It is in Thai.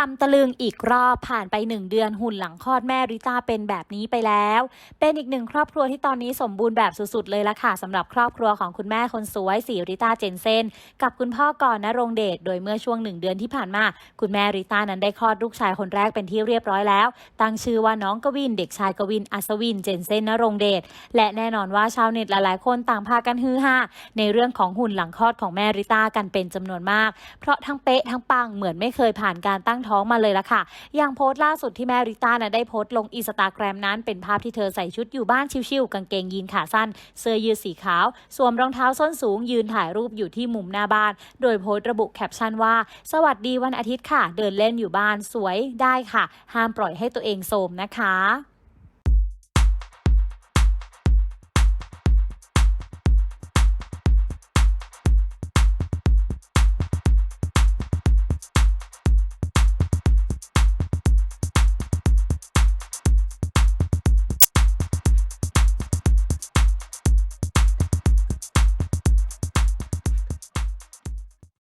ทำตะลึงอีกรอบผ่านไปหนึ่งเดือนหุ่นหลังคลอดแม่ริต้าเป็นแบบนี้ไปแล้ว เป็นอีกหนึ่งครอบครัวที่ตอนนี้สมบูรณ์แบบสุดๆเลยละค่ะสำหรับครอบครัวของคุณแม่คนสวยสีริต้าเจนเซนกับคุณพ่อก่อนนรงเดชโดยเมื่อช่วงหนึ่งเดือนที่ผ่านมา คุณแม่ริต้านั้นได้คลอดลูกชายคนแรกเป็นที่เรียบร้อยแล้ว ตั้งชื่อว่าน้องกวินเด็กชายกวินอัศวินเจนเซนนรงเดชและแน่นอนว่าชาวเน็ตหลายๆ คนต่างพากันฮือฮาในเรื่องของหุ่นหลังคลอดของแม่ริต้ากันเป็นจำนวนมาก เพราะทั้งเป๊ะทั้งปังเหมือนไม่เคยผ่านการตั้งท้องมาเลยละค่ะ อย่างโพสต์ล่าสุดที่แม่ริต้านะได้โพสต์ลงอินสตาแกรมนั้นเป็นภาพที่เธอใส่ชุดอยู่บ้านชิวๆกางเกงยีนขาสั้น เสื้อยืดสีขาว สวมรองเท้าส้นสูง ยืนถ่ายรูปอยู่ที่มุมหน้าบ้าน โดยโพสต์ระบุแคปชั่นว่า สวัสดีวันอาทิตย์ค่ะ เดินเล่นอยู่บ้านสวยได้ค่ะ ห้ามปล่อยให้ตัวเองโสมนะคะ